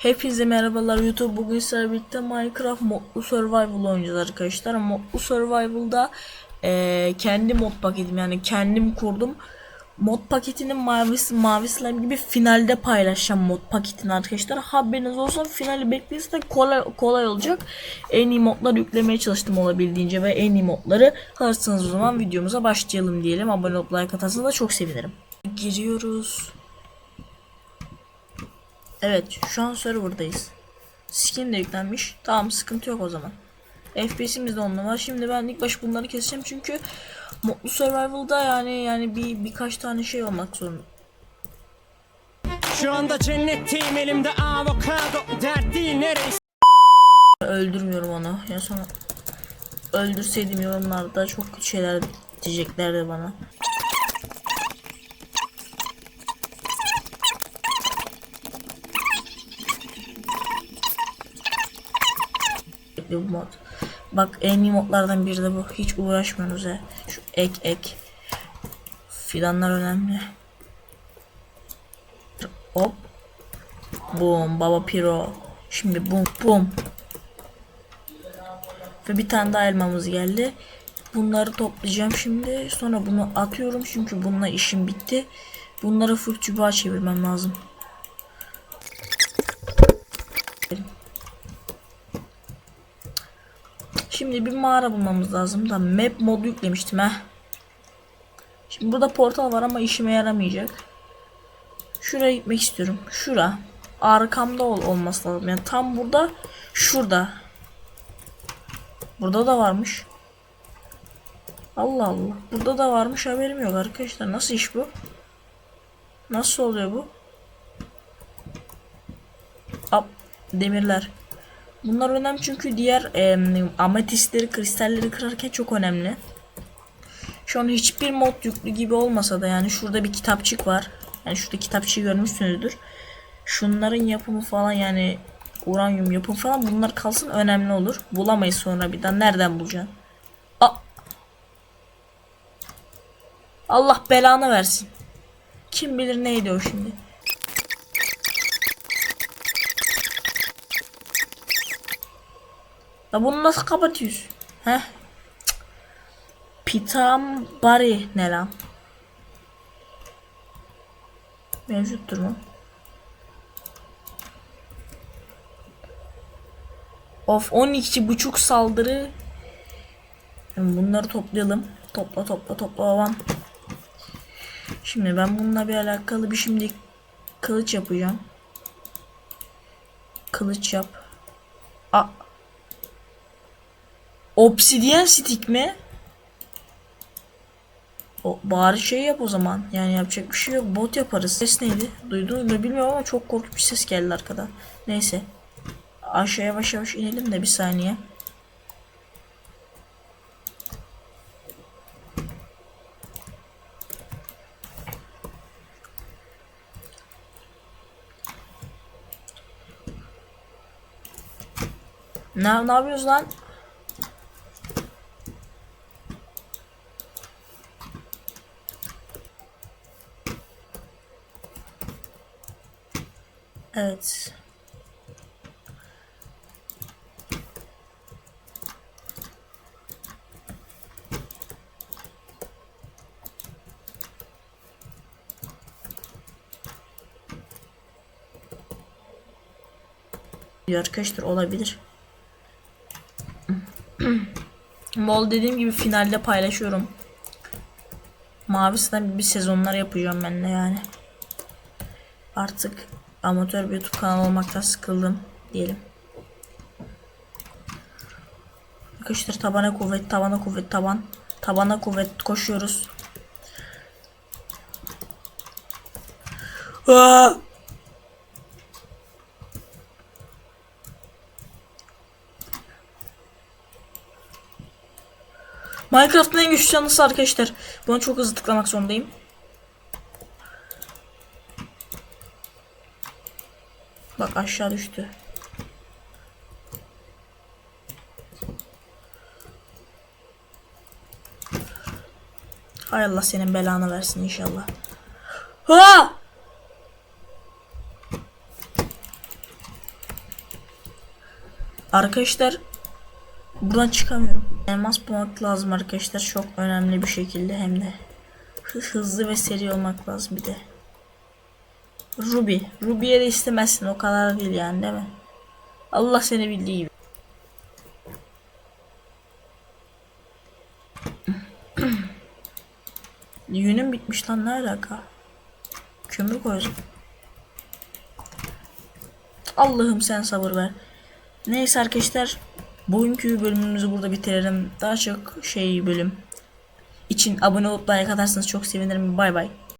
Hepinize merhabalar YouTube. Bugün sizlerle birlikte Minecraft modlu survival oynayacağız arkadaşlar. Modlu survival'da eee, kendi mod paketim yani kendim kurdum. Mod paketinin mavisi mavi slime gibi finalde paylaşacağım mod paketini arkadaşlar. Haberiniz olsun finali bekleyiniz de kolay, kolay olacak. En iyi modları yüklemeye çalıştım olabildiğince ve en iyi modları hazırsanız o zaman videomuza başlayalım diyelim. Abone olup like atarsanız da çok sevinirim. Giriyoruz. Evet şu an serverdayız. Skin de yüklenmiş. Tamam sıkıntı yok o zaman. FPS'imiz de onunla var. Şimdi ben ilk baş bunları keseceğim çünkü Mutlu Survival'da yani yani bir birkaç tane şey olmak zorunda. Şu anda cennetteyim elimde avokado Dert değil neresi Öldürmüyorum onu. Ya sonra öldürseydim yorumlarda çok kötü şeyler diyeceklerdi bana. Bu mod. Bak en iyi modlardan biri de bu. Hiç uğraşmıyorsunuz ya. Şu ek ek. Fidanlar önemli. Hop. Boom. Baba piro. Şimdi boom boom. Ve bir tane daha elmamız geldi. Bunları toplayacağım şimdi. Sonra bunu atıyorum çünkü bununla işim bitti. Bunları full çubuğa çevirmem lazım. Şimdi bir mağara bulmamız lazım da map modu yüklemiştim ha. Şimdi burada portal var ama işime yaramayacak. Şuraya gitmek istiyorum. Şura. Arkamda ol olması lazım. Yani tam burada. Şurada. Burada da varmış. Allah Allah. Burada da varmış haberim yok arkadaşlar. Nasıl iş bu? Nasıl oluyor bu? Ap demirler. Bunlar önemli çünkü diğer em, ametistleri, kristalleri kırarken çok önemli. Şu an hiçbir mod yüklü gibi olmasa da yani şurada bir kitapçık var. Yani şurada kitapçığı görmüşsünüzdür. Şunların yapımı falan yani uranyum yapımı falan bunlar kalsın önemli olur. Bulamayız sonra bir daha nereden bulacaksın? A Allah belanı versin. Kim bilir neydi o şimdi. La bunu nasıl kapatıyoruz? Heh. Pitam bari ne lan? Mevcuttur mu? Of 12 buçuk saldırı. Bunları toplayalım. Topla topla topla babam. Şimdi ben bununla bir alakalı bir şimdi kılıç yapacağım. Kılıç yap. A Obsidian stick mi? O bari şey yap o zaman. Yani yapacak bir şey yok. Bot yaparız. Ses neydi? Duydun mu bilmiyorum ama çok korkunç bir ses geldi arkada. Neyse. Aşağı yavaş yavaş inelim de bir saniye. Ne, ne yapıyoruz lan? Evet. Arkadaşlar olabilir. Mol dediğim gibi finalde paylaşıyorum. Mavisinden bir sezonlar yapacağım ben de yani. Artık amatör bir YouTube kanalı olmaktan sıkıldım diyelim. Arkadaşlar tabana kuvvet, tabana kuvvet, taban. Tabana kuvvet koşuyoruz. Aa! Minecraft'ın en güçlü canlısı arkadaşlar. Bunu çok hızlı tıklamak zorundayım. Bak aşağı düştü. Hay Allah senin belanı versin inşallah. Ha! Arkadaşlar buradan çıkamıyorum. Elmas bulmak lazım arkadaşlar çok önemli bir şekilde hem de Hı- hızlı ve seri olmak lazım bir de. Ruby. Ruby'ye de istemezsin o kadar değil yani değil mi? Allah seni bildiği gibi. Yünüm bitmiş lan ne alaka? Kömür koydum. Allah'ım sen sabır ver. Neyse arkadaşlar bugünkü bölümümüzü burada bitirelim. Daha çok şey bölüm için abone olup like atarsanız çok sevinirim. Bay bay.